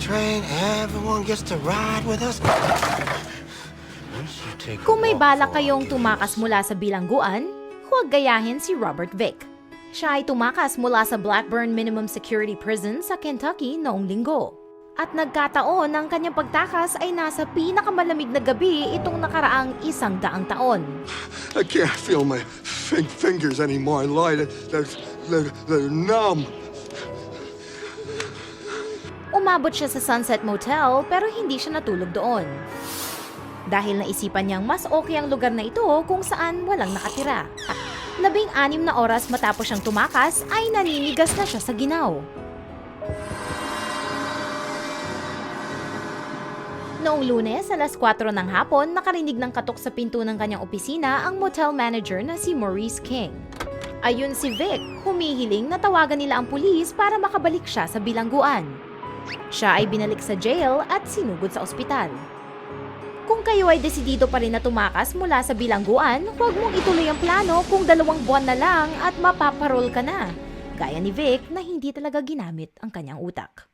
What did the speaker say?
train, everyone gets to ride with us. Kung may balak kayong tumakas mula sa bilangguan, huwag gayahin si Robert Vick. Siya ay tumakas mula sa Blackburn Minimum Security Prison sa Kentucky noong linggo. At nagkataon ang kanyang pagtakas ay nasa pinakamalamig na gabi itong nakaraang isang daang taon. I can't feel my fin- fingers anymore. Lloyd, they're, they're, they're numb. Umabot siya sa Sunset Motel pero hindi siya natulog doon. Dahil naisipan niyang mas okay ang lugar na ito kung saan walang nakatira. Labing anim na oras matapos siyang tumakas ay naninigas na siya sa ginaw. Noong lunes, alas 4 ng hapon, nakarinig ng katok sa pinto ng kanyang opisina ang motel manager na si Maurice King. Ayun si Vic, humihiling na tawagan nila ang pulis para makabalik siya sa bilangguan. Siya ay binalik sa jail at sinugod sa ospital. Kung kayo ay desidido pa rin na tumakas mula sa bilangguan, huwag mong ituloy ang plano kung dalawang buwan na lang at mapaparol ka na. Gaya ni Vic na hindi talaga ginamit ang kanyang utak.